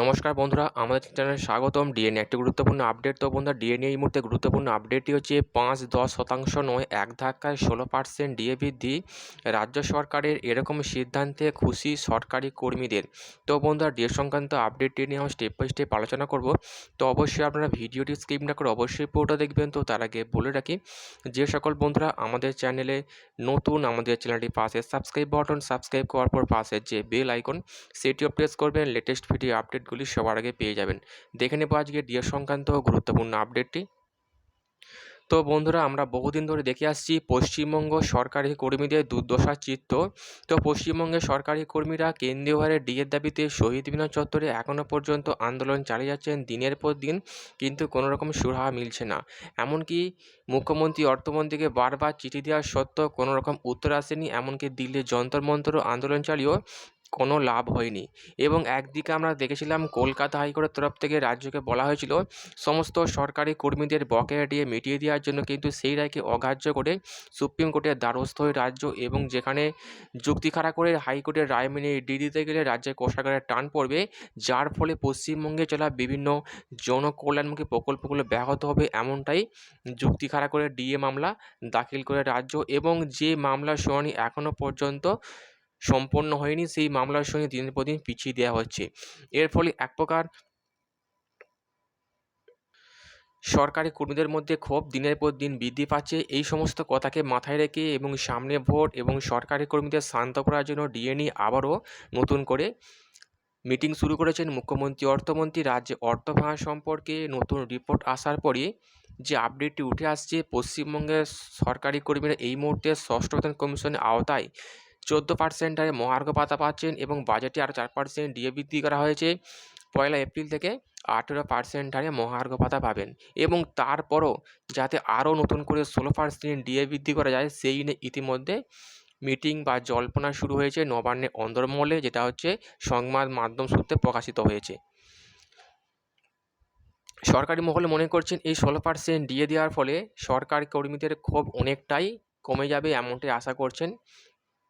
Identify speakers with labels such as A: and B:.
A: নমস্কার বন্ধুরা, আমাদের চ্যানেলে স্বাগতম। ডিএনএ একটি গুরুত্বপূর্ণ আপডেট তো বন্ধুরা ডিএনএ এই মুহূর্তে গুরুত্বপূর্ণ আপডেটটি হচ্ছে পাঁচ দশ শতাংশ নয়, এক ধাক্কায় ষোলো পার্সেন্ট ডিএ বৃদ্ধি রাজ্য সরকারের এরকম সিদ্ধান্তে খুশি সরকারি কর্মীদের। তো বন্ধুরা ডিএ সংক্রান্ত আপডেটটি নিয়ে আমরা স্টেপ বাই স্টেপ আলোচনা করব, তো অবশ্যই আপনারা ভিডিওটি স্কিপ না করে অবশ্যই পুরোটা দেখবেন। তো তার আগে বলে রাখি, যে সকল বন্ধুরা, আমাদের চ্যানেলে নতুন, আমাদের চ্যানেলটি পাশে সাবস্ক্রাইব বাটন সাবস্ক্রাইব করার পর পাশে যে বেল আইকন সেটিও প্রেস করবেন। লেটেস্ট ভিডিও আপডেটগুলি সবার আগে পেয়ে যাবেন। দেখে নেব আজকে ডিএ সংক্রান্ত গুরুত্বপূর্ণ আপডেটটি তো বন্ধুরা, আমরা বহুদিন ধরে দেখে আসছি, পশ্চিমবঙ্গ সরকারি কর্মীদের দুর্দশার চিত্র। তো পশ্চিমবঙ্গের সরকারি কর্মীরা কেন্দ্রীয় হারে ডিএর দাবিতে শহীদ মিনার চত্বরে এখনও পর্যন্ত আন্দোলন চালিয়ে যাচ্ছেন দিনের পর দিন, কিন্তু কোনো রকম সুরাহা মিলছে না। এমনকি মুখ্যমন্ত্রী অর্থমন্ত্রীকে বারবার চিঠি দেওয়ার সত্ত্বেও কোনো রকম উত্তর আসেনি। এমনকি দিল্লির যন্তর মন্তর আন্দোলন চালিয়েও কোনো লাভ হয়নি। এবং একদিকে আমরা দেখেছিলাম কলকাতা হাইকোর্টের তরফ থেকে রাজ্যকে বলা হয়েছিল, সমস্ত সরকারি কর্মীদের বকেয়া দিয়ে মিটিয়ে দেওয়ার জন্য কিন্তু সেই রায়কে অগ্রাহ্য করে সুপ্রিম কোর্টের দ্বারস্থ হয়ে রাজ্য এবং যেখানে যুক্তি খাড়া করে হাইকোর্টের রায় মেনে ডি দিতে গেলে রাজ্যের কোষাগারের টান পড়বে, যার ফলে পশ্চিমবঙ্গে চলা বিভিন্ন জনকল্যাণমুখী প্রকল্পগুলো ব্যাহত হবে এমনটাই যুক্তি খাড়া করে ডিএ মামলা দাখিল করে রাজ্য এবং যে মামলার শুনানি এখনও পর্যন্ত সম্পন্ন হয়নি, সেই মামলার সঙ্গে দিনের পর দিন পিছিয়ে দেওয়া হচ্ছে। এর ফলে এক প্রকার সরকারি কর্মীদের মধ্যে ক্ষোভ দিনের পর দিন বৃদ্ধি পাচ্ছে। এই সমস্ত কথাকে মাথায় রেখে এবং সামনে ভোট এবং সরকারি কর্মীদের শান্ত করার জন্য ডিএনই আবারও নতুন করে মিটিং শুরু করেছেন মুখ্যমন্ত্রী, অর্থমন্ত্রী, রাজ্যে অর্থ ভাঙা সম্পর্কে নতুন রিপোর্ট আসার পরে যে আপডেটটি উঠে আসছে, পশ্চিমবঙ্গের সরকারি কর্মীরা এই মুহূর্তে ষষ্ঠ বেতন কমিশনের আওতায় চোদ্দ পার্সেন্ট হারে মহার্ঘ ভাতা পাচ্ছেন এবং বাজেটে আরও চার পার্সেন্ট ডিএ বৃদ্ধি করা হয়েছে। পয়লা এপ্রিল থেকে আঠেরো পার্সেন্ট হারে মহার্ঘ ভাতা পাবেন এবং তারপরও যাতে আরও নতুন করে ষোলো পার্সেন্ট ডিএ বৃদ্ধি করা যায়, সেই নিয়ে ইতিমধ্যে মিটিং বা জল্পনা শুরু হয়েছে নবান্নে অন্দরমহলে যেটা হচ্ছে সংবাদ মাধ্যম সূত্রে প্রকাশিত হয়েছে। সরকারি মহলে মনে করছেন এই ষোলো পার্সেন্ট ডিএ দেওয়ার ফলে সরকার কর্মীদের ক্ষোভ অনেকটাই কমে যাবে এমনটাই আশা করছেন